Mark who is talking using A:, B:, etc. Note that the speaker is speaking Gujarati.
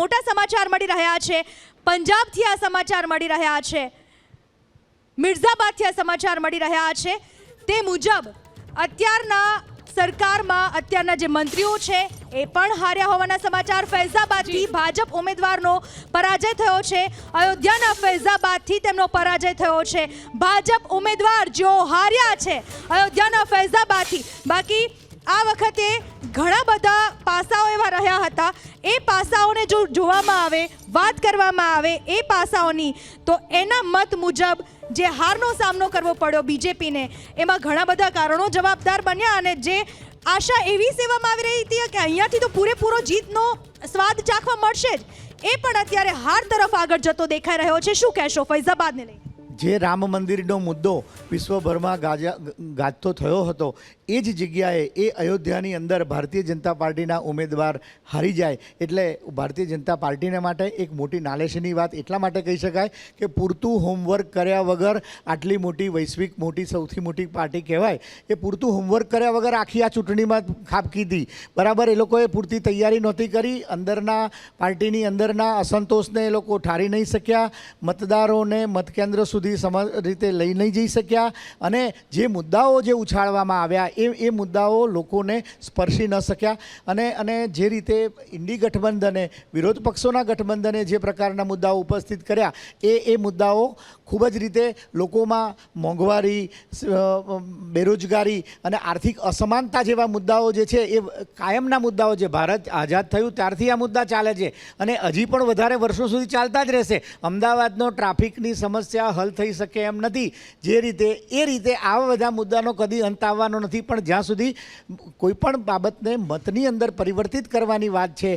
A: મોટા સમાચાર મળી રહ્યા છે. પંજાબથી આ સમાચાર મળી રહ્યા છે. મિર્ઝાબાદથી આ સમાચાર મળી રહ્યા છે. તે મુજબ અત્યારના સરકારમાં અત્યારના જે મંત્રીઓ છે એ પણ હાર્યા હોવાના સમાચાર. ફૈઝાબાદથી ભાજપ ઉમેદવારનો પરાજય થયો છે. અયોધ્યાના ફૈઝાબાદથી તેમનો પરાજય થયો છે. ભાજપ ઉમેદવાર જેઓ હાર્યા છે અયોધ્યાના ફૈઝાબાદથી. બાકી આ વખતે ઘણા બધા પાસાઓ એવા રહ્યા હતા. એ પાસાઓને જો જોવામાં આવે, વાત કરવામાં આવે એ પાસાઓની, તો એના મત મુજબ જે હારનો સામનો કરવો પડ્યો બીજેપીને, એમાં ઘણા બધા કારણો જવાબદાર બન્યા અને જે આશા એવી સેવામાં આવી રહી હતી કે અહીંયાથી તો પૂરેપૂરો જીતનો સ્વાદ ચાખવા મળશે જ. એ પણ અત્યારે હાર તરફ આગળ જતો દેખાઈ રહ્યો છે. શું કહેશો ફૈઝાબાદને લઈને?
B: જે રામ મંદિરનો મુદ્દો વિશ્વભરમાં ગાજા ગાજતો થયો હતો, એ જ જગ્યાએ એ અયોધ્યાની અંદર ભારતીય જનતા પાર્ટીના ઉમેદવાર હારી જાય. એટલે ભારતીય જનતા પાર્ટીને માટે એક મોટી નાલેશની વાત એટલા માટે કહી શકાય કે પૂરતું હોમવર્ક કર્યા વગર આટલી મોટી વૈશ્વિક મોટી સૌથી મોટી પાર્ટી કહેવાય. એ પૂરતું હોમવર્ક કર્યા વગર આખી આ ચૂંટણીમાં ખાબકી હતી બરાબર, એ લોકોએ પૂરતી તૈયારી નહોતી કરી. અંદરના પાર્ટીની અંદરના અસંતોષને એ લોકો ઠારી નહીં શક્યા. મતદારોને મતકેન્દ્ર સુધી સમ રીતે લઈ નહીં જઈ શક્યા અને જે મુદ્દાઓ જે ઉછાળવામાં આવ્યા એ એ મુદ્દાઓ લોકોને સ્પર્શી ન શક્યા અને અને જે રીતે ઇન્ડી ગઠબંધને, વિરોધ પક્ષોના ગઠબંધને જે પ્રકારના મુદ્દાઓ ઉપસ્થિત કર્યા, એ એ મુદ્દાઓ ખૂબ જ રીતે લોકોમાં મોંઘવારી બેરોજગારી અને આર્થિક અસમાનતા જેવા મુદ્દાઓ જે છે એ કાયમના મુદ્દાઓ જે ભારત આઝાદ થયું ત્યારથી આ મુદ્દા ચાલે છે અને હજી પણ વધારે વર્ષો સુધી ચાલતા જ રહેશે. અમદાવાદનો ટ્રાફિકની સમસ્યા હલ થઈ શકે એમ નથી. જે રીતે, એ રીતે આવા બધા મુદ્દાનો કદી અંત આવવાનો નથી. પણ જ્યાં સુધી કોઈપણ બાબતને મતની અંદર પરિવર્તિત કરવાની વાત છે